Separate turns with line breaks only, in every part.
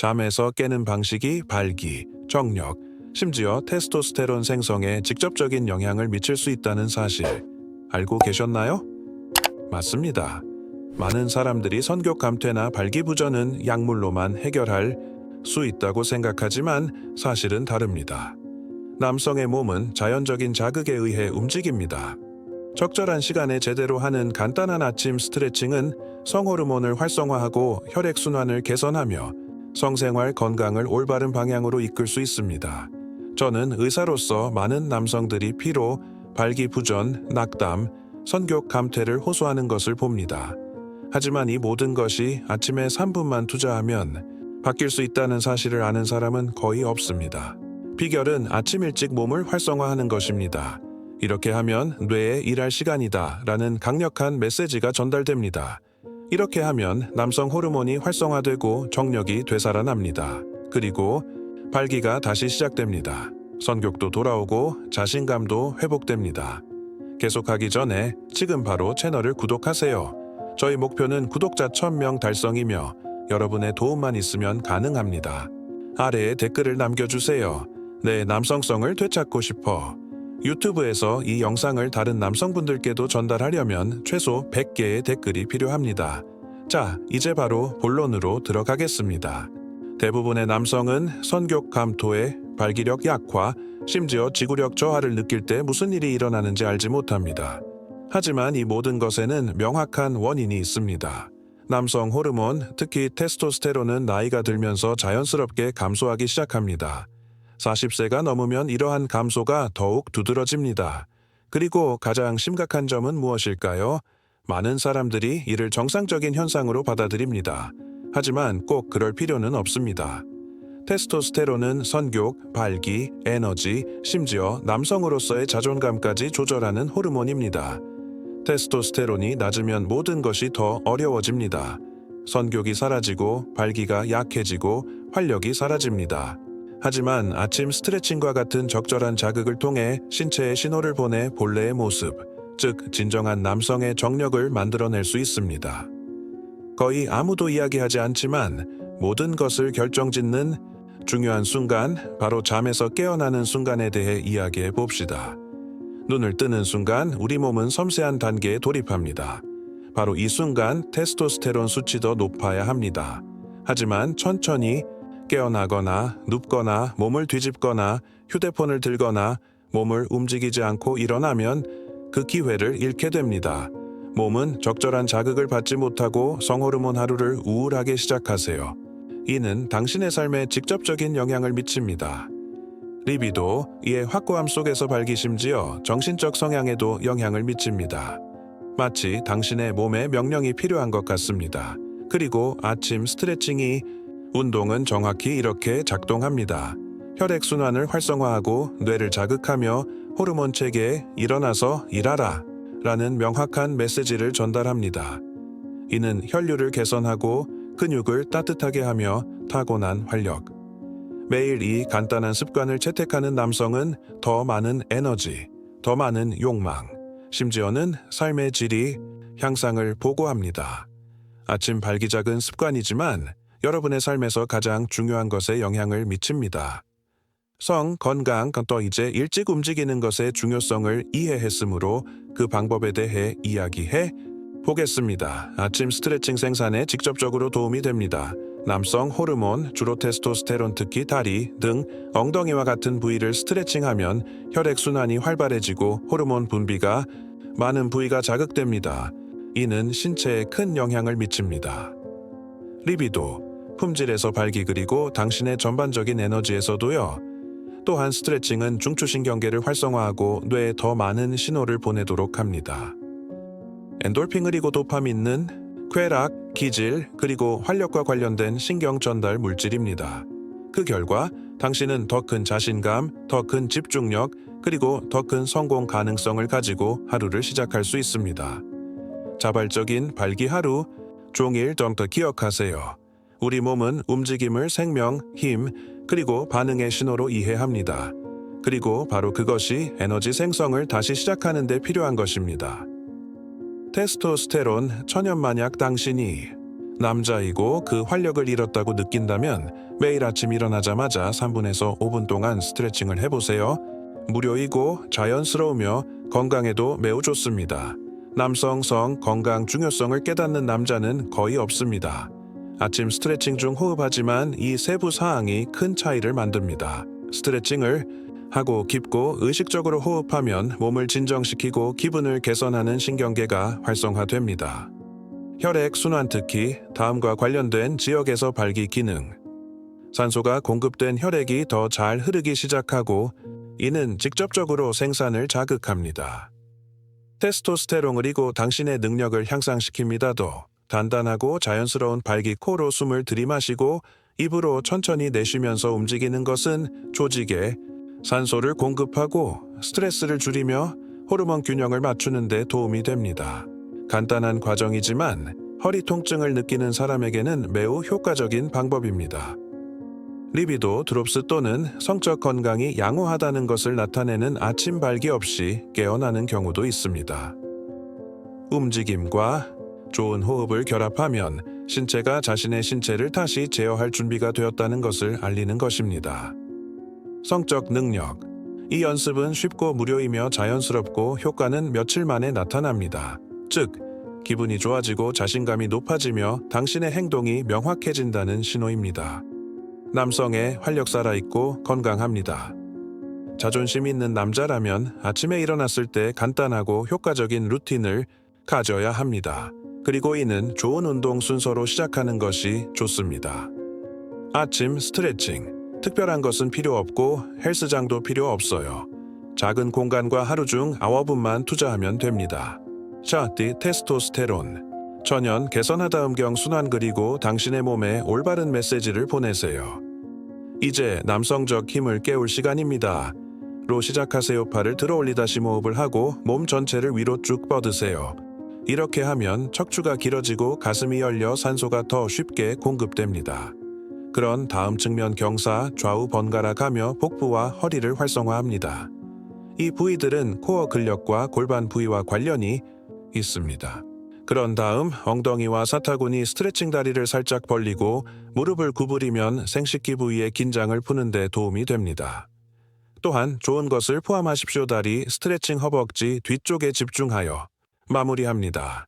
잠에서 깨는 방식이 발기, 정력, 심지어 테스토스테론 생성에 직접적인 영향을 미칠 수 있다는 사실 알고 계셨나요? 맞습니다. 많은 사람들이 선교 감퇴나 발기부전은 약물로만 해결할 수 있다고 생각하지만 사실은 다릅니다. 남성의 몸은 자연적인 자극에 의해 움직입니다. 적절한 시간에 제대로 하는 간단한 아침 스트레칭은 성호르몬을 활성화하고 혈액순환을 개선하며 성생활 건강을 올바른 방향으로 이끌 수 있습니다. 저는 의사로서 많은 남성들이 피로, 발기부전, 낙담, 선교 감퇴를 호소하는 것을 봅니다. 하지만 이 모든 것이 아침에 3분만 투자하면 바뀔 수 있다는 사실을 아는 사람은 거의 없습니다. 비결은 아침 일찍 몸을 활성화하는 것입니다. 이렇게 하면 뇌에 일할 시간이다 라는 강력한 메시지가 전달됩니다. 이렇게 하면 남성 호르몬이 활성화되고 정력이 되살아납니다. 그리고 발기가 다시 시작됩니다. 선격도 돌아오고 자신감도 회복됩니다. 계속하기 전에 지금 바로 채널을 구독하세요. 저희 목표는 구독자 1000명 달성이며 여러분의 도움만 있으면 가능합니다. 아래에 댓글을 남겨주세요. 내 남성성을 되찾고 싶어. 유튜브에서 이 영상을 다른 남성분들께도 전달하려면 최소 100개의 댓글이 필요합니다. 자, 이제 바로 본론으로 들어가겠습니다. 대부분의 남성은 선교 감토에 발기력 약화, 심지어 지구력 저하를 느낄 때 무슨 일이 일어나는지 알지 못합니다. 하지만 이 모든 것에는 명확한 원인이 있습니다. 남성 호르몬, 특히 테스토스테론은 나이가 들면서 자연스럽게 감소하기 시작합니다. 40세가 넘으면 이러한 감소가 더욱 두드러집니다. 그리고 가장 심각한 점은 무엇일까요? 많은 사람들이 이를 정상적인 현상으로 받아들입니다. 하지만 꼭 그럴 필요는 없습니다. 테스토스테론은 선교, 발기, 에너지, 심지어 남성으로서의 자존감까지 조절하는 호르몬입니다. 테스토스테론이 낮으면 모든 것이 더 어려워집니다. 선격이 사라지고 발기가 약해지고 활력이 사라집니다. 하지만 아침 스트레칭과 같은 적절한 자극을 통해 신체에 신호를 보내 본래의 모습, 즉 진정한 남성의 정력을 만들어낼 수 있습니다. 거의 아무도 이야기하지 않지만 모든 것을 결정짓는 중요한 순간, 바로 잠에서 깨어나는 순간에 대해 이야기해 봅시다. 눈을 뜨는 순간 우리 몸은 섬세한 단계에 돌입합니다. 바로 이 순간 테스토스테론 수치도 높아야 합니다. 하지만 천천히 깨어나거나 눕거나 몸을 뒤집거나 휴대폰을 들거나 몸을 움직이지 않고 일어나면 그 기회를 잃게 됩니다. 몸은 적절한 자극을 받지 못하고 성호르몬 하루를 우울하게 시작하세요. 이는 당신의 삶에 직접적인 영향을 미칩니다. 리비도 이의 확고함 속에서 발기 심지어 정신적 성향에도 영향을 미칩니다. 마치 당신의 몸에 명령이 필요한 것 같습니다. 그리고 아침 스트레칭이 운동은 정확히 이렇게 작동합니다. 혈액순환을 활성화하고 뇌를 자극하며 호르몬 체계에 일어나서 일하라 라는 명확한 메시지를 전달합니다. 이는 혈류를 개선하고 근육을 따뜻하게 하며 타고난 활력. 매일 이 간단한 습관을 채택하는 남성은 더 많은 에너지, 더 많은 욕망, 심지어는 삶의 질이 향상을 보고합니다. 아침 발기작은 습관이지만 여러분의 삶에서 가장 중요한 것에 영향을 미칩니다. 성, 건강, 또 이제 일찍 움직이는 것의 중요성을 이해했으므로 그 방법에 대해 이야기해 보겠습니다. 아침 스트레칭 생산에 직접적으로 도움이 됩니다. 남성 호르몬, 주로 테스토스테론 특히 다리, 등, 엉덩이와 같은 부위를 스트레칭하면 혈액순환이 활발해지고 호르몬 분비가 많은 부위가 자극됩니다. 이는 신체에 큰 영향을 미칩니다. 리비도, 품질에서 발기 그리고 당신의 전반적인 에너지에서도요. 또한 스트레칭은 중추신경계를 활성화하고 뇌에 더 많은 신호를 보내도록 합니다. 엔돌핀 그리고 도파민은 쾌락, 기질, 그리고 활력과 관련된 신경 전달 물질입니다. 그 결과 당신은 더 큰 자신감, 더 큰 집중력, 그리고 더 큰 성공 가능성을 가지고 하루를 시작할 수 있습니다. 자발적인 발기 하루, 종일 덩더 기억하세요. 우리 몸은 움직임을 생명, 힘, 그리고 반응의 신호로 이해합니다. 그리고 바로 그것이 에너지 생성을 다시 시작하는 데 필요한 것입니다. 테스토스테론 천연 만약 당신이 남자이고 그 활력을 잃었다고 느낀다면 매일 아침 일어나자마자 3분에서 5분 동안 스트레칭을 해보세요. 무료이고 자연스러우며 건강에도 매우 좋습니다. 남성성 건강 중요성을 깨닫는 남자는 거의 없습니다. 아침 스트레칭 중 호흡하지만 이 세부 사항이 큰 차이를 만듭니다. 스트레칭을 하고 깊고 의식적으로 호흡하면 몸을 진정시키고 기분을 개선하는 신경계가 활성화됩니다. 혈액 순환 특히 다음과 관련된 지역에서 발기 기능. 산소가 공급된 혈액이 더 잘 흐르기 시작하고 이는 직접적으로 생산을 자극합니다. 테스토스테론을 이고 당신의 능력을 향상시킵니다도 단단하고 자연스러운 발기 코로 숨을 들이마시고 입으로 천천히 내쉬면서 움직이는 것은 조직에 산소를 공급하고 스트레스를 줄이며 호르몬 균형을 맞추는 데 도움이 됩니다. 간단한 과정이지만 허리 통증을 느끼는 사람에게는 매우 효과적인 방법입니다. 리비도 드롭스 또는 성적 건강이 양호하다는 것을 나타내는 아침 발기 없이 깨어나는 경우도 있습니다. 움직임과 좋은 호흡을 결합하면 신체가 자신의 신체를 다시 제어할 준비가 되었다는 것을 알리는 것입니다. 성적 능력. 이 연습은 쉽고 무료이며 자연스럽고 효과는 며칠 만에 나타납니다. 즉, 기분이 좋아지고 자신감이 높아지며 당신의 행동이 명확해진다는 신호입니다. 남성의 활력 살아있고 건강합니다. 자존심 있는 남자라면 아침에 일어났을 때 간단하고 효과적인 루틴을 가져야 합니다. 그리고 이는 좋은 운동 순서로 시작하는 것이 좋습니다. 아침 스트레칭. 특별한 것은 필요 없고 헬스장도 필요 없어요. 작은 공간과 하루 중 9분만 투자하면 됩니다. 샤티 테스토스테론. 천연 개선하다 음경 순환 그리고 당신의 몸에 올바른 메시지를 보내세요. 이제 남성적 힘을 깨울 시간입니다. 로 시작하세요. 팔을 들어 올리다 심호흡을 하고 몸 전체를 위로 쭉 뻗으세요. 이렇게 하면 척추가 길어지고 가슴이 열려 산소가 더 쉽게 공급됩니다. 그런 다음 측면 경사 좌우 번갈아 가며 복부와 허리를 활성화합니다. 이 부위들은 코어 근력과 골반 부위와 관련이 있습니다. 그런 다음 엉덩이와 사타구니 스트레칭 다리를 살짝 벌리고 무릎을 구부리면 생식기 부위의 긴장을 푸는 데 도움이 됩니다. 또한 좋은 것을 포함하십시오. 다리 스트레칭 허벅지 뒤쪽에 집중하여 마무리합니다.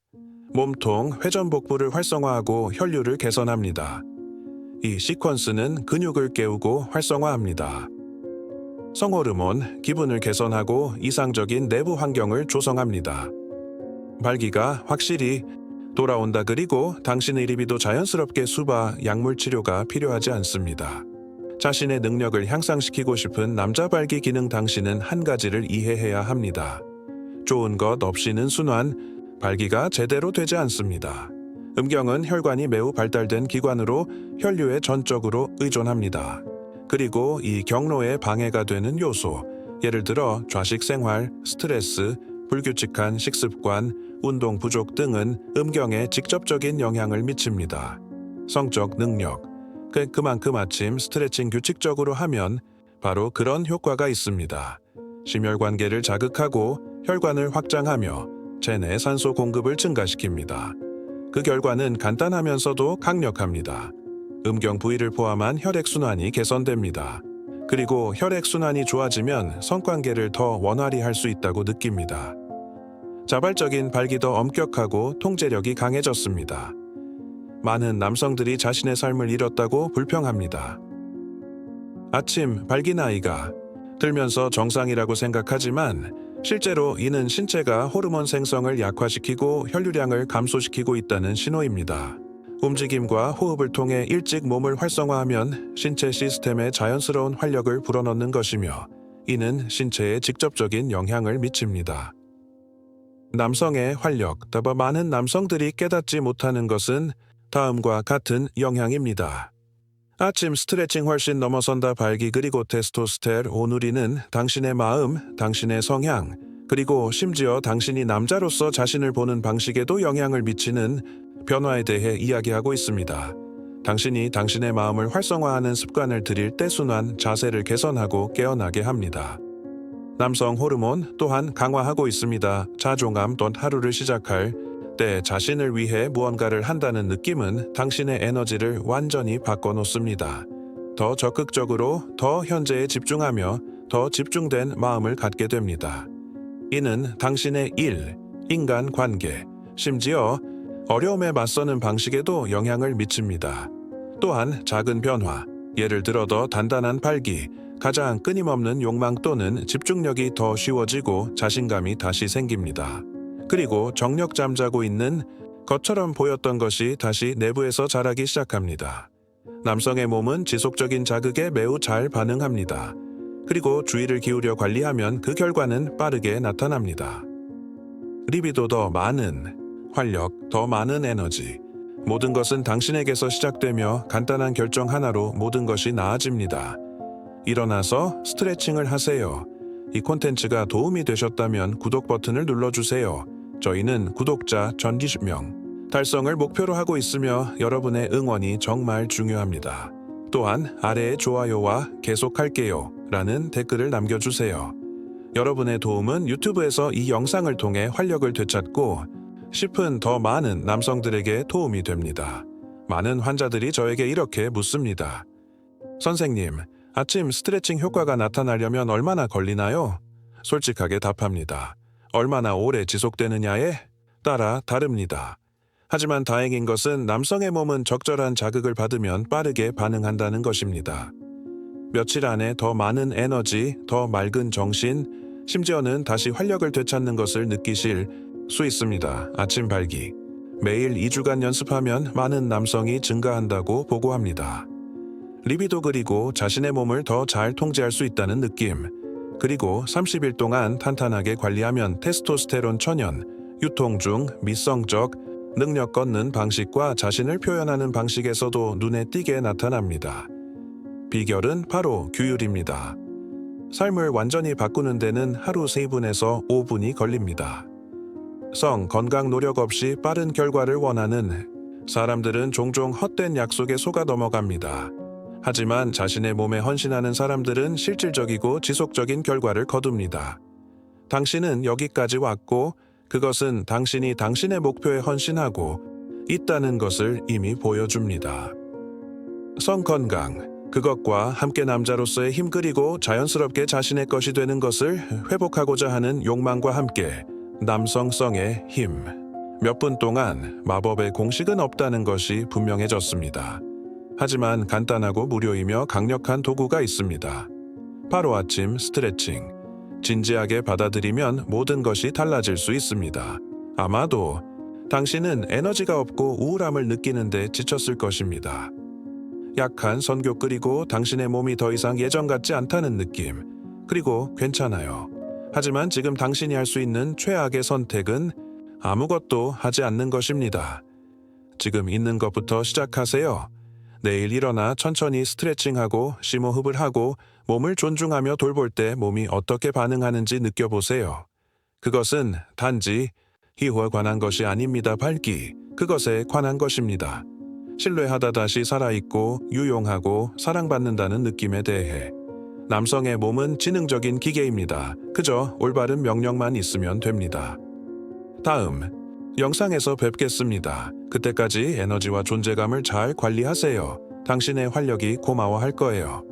몸통 회전 복부를 활성화하고 혈류를 개선합니다. 이 시퀀스는 근육을 깨우고 활성화합니다. 성호르몬 기분을 개선하고 이상적인 내부 환경을 조성합니다. 발기가 확실히 돌아온다 그리고 당신의 리비도 자연스럽게 수바 약물 치료가 필요하지 않습니다. 자신의 능력을 향상시키고 싶은 남자 발기 기능 당신은 한 가지를 이해해야 합니다. 좋은 것 없이는 순환, 발기가 제대로 되지 않습니다. 음경은 혈관이 매우 발달된 기관으로 혈류에 전적으로 의존합니다. 그리고 이 경로에 방해가 되는 요소, 예를 들어 좌식 생활, 스트레스, 불규칙한 식습관, 운동 부족 등은 음경에 직접적인 영향을 미칩니다. 성적 능력. 그, 그만큼 아침 스트레칭 규칙적으로 하면 바로 그런 효과가 있습니다. 심혈관계를 자극하고 혈관을 확장하며 체내 산소 공급을 증가시킵니다. 그 결과는 간단하면서도 강력합니다. 음경 부위를 포함한 혈액순환이 개선됩니다. 그리고 혈액순환이 좋아지면 성관계를 더 원활히 할 수 있다고 느낍니다. 자발적인 발기 더 엄격하고 통제력이 강해졌습니다. 많은 남성들이 자신의 삶을 잃었다고 불평합니다. 아침 발기 나이가 들면서 정상이라고 생각하지만 실제로 이는 신체가 호르몬 생성을 약화시키고 혈류량을 감소시키고 있다는 신호입니다. 움직임과 호흡을 통해 일찍 몸을 활성화하면 신체 시스템에 자연스러운 활력을 불어넣는 것이며 이는 신체에 직접적인 영향을 미칩니다. 남성의 활력, 더불어 많은 남성들이 깨닫지 못하는 것은 다음과 같은 영향입니다. 아침 스트레칭 훨씬 넘어선다 발기 그리고 테스토스테론 오누리는 당신의 마음, 당신의 성향, 그리고 심지어 당신이 남자로서 자신을 보는 방식에도 영향을 미치는 변화에 대해 이야기하고 있습니다. 당신이 당신의 마음을 활성화하는 습관을 들일 때 순환, 자세를 개선하고 깨어나게 합니다. 남성 호르몬 또한 강화하고 있습니다. 자존감 또는 하루를 시작할 때 자신을 위해 무언가를 한다는 느낌은 당신의 에너지를 완전히 바꿔놓습니다. 더 적극적으로 더 현재에 집중하며 더 집중된 마음을 갖게 됩니다. 이는 당신의 일, 인간 관계, 심지어 어려움에 맞서는 방식에도 영향을 미칩니다. 또한 작은 변화, 예를 들어 더 단단한 발기, 가장 끊임없는 욕망 또는 집중력이 더 쉬워지고 자신감이 다시 생깁니다. 그리고 정력 잠자고 있는 것처럼 보였던 것이 다시 내부에서 자라기 시작합니다. 남성의 몸은 지속적인 자극에 매우 잘 반응합니다. 그리고 주의를 기울여 관리하면 그 결과는 빠르게 나타납니다. 리비도 더 많은 활력, 더 많은 에너지. 모든 것은 당신에게서 시작되며 간단한 결정 하나로 모든 것이 나아집니다. 일어나서 스트레칭을 하세요. 이 콘텐츠가 도움이 되셨다면 구독 버튼을 눌러주세요. 저희는 구독자 전기명 달성을 목표로 하고 있으며 여러분의 응원이 정말 중요합니다. 또한 아래의 좋아요와 계속할게요 라는 댓글을 남겨주세요. 여러분의 도움은 유튜브에서 이 영상을 통해 활력을 되찾고 싶은 더 많은 남성들에게 도움이 됩니다. 많은 환자들이 저에게 이렇게 묻습니다. 선생님, 아침 스트레칭 효과가 나타나려면 얼마나 걸리나요? 솔직하게 답합니다. 얼마나 오래 지속되느냐에 따라 다릅니다. 하지만 다행인 것은 남성의 몸은 적절한 자극을 받으면 빠르게 반응한다는 것입니다. 며칠 안에 더 많은 에너지, 더 맑은 정신, 심지어는 다시 활력을 되찾는 것을 느끼실 수 있습니다. 아침 발기. 매일 2주간 연습하면 많은 남성이 증가한다고 보고합니다. 리비도 그리고 자신의 몸을 더 잘 통제할 수 있다는 느낌. 그리고 30일 동안 탄탄하게 관리하면 테스토스테론 천연, 유통 중 미성적, 능력 걷는 방식과 자신을 표현하는 방식에서도 눈에 띄게 나타납니다. 비결은 바로 규율입니다. 삶을 완전히 바꾸는 데는 하루 3분에서 5분이 걸립니다. 성, 건강 노력 없이 빠른 결과를 원하는 사람들은 종종 헛된 약속에 속아 넘어갑니다. 하지만 자신의 몸에 헌신하는 사람들은 실질적이고 지속적인 결과를 거둡니다. 당신은 여기까지 왔고 그것은 당신이 당신의 목표에 헌신하고 있다는 것을 이미 보여줍니다. 성 건강, 그것과 함께 남자로서의 힘 그리고 자연스럽게 자신의 것이 되는 것을 회복하고자 하는 욕망과 함께 남성성의 힘. 몇 분 동안 마법의 공식은 없다는 것이 분명해졌습니다. 하지만 간단하고 무료이며 강력한 도구가 있습니다. 바로 아침 스트레칭. 진지하게 받아들이면 모든 것이 달라질 수 있습니다. 아마도 당신은 에너지가 없고 우울함을 느끼는데 지쳤을 것입니다. 약한 선교 끓이고 당신의 몸이 더 이상 예전 같지 않다는 느낌. 그리고 괜찮아요. 하지만 지금 당신이 할 수 있는 최악의 선택은 아무것도 하지 않는 것입니다. 지금 있는 것부터 시작하세요. 내일 일어나 천천히 스트레칭하고 심호흡을 하고 몸을 존중하며 돌볼 때 몸이 어떻게 반응하는지 느껴보세요. 그것은 단지 희호에 관한 것이 아닙니다. 밝기. 그것에 관한 것입니다. 신뢰하다 다시 살아있고 유용하고 사랑받는다는 느낌에 대해. 남성의 몸은 지능적인 기계입니다. 그저 올바른 명령만 있으면 됩니다. 다음, 영상에서 뵙겠습니다. 그때까지 에너지와 존재감을 잘 관리하세요. 당신의 활력이 고마워할 거예요.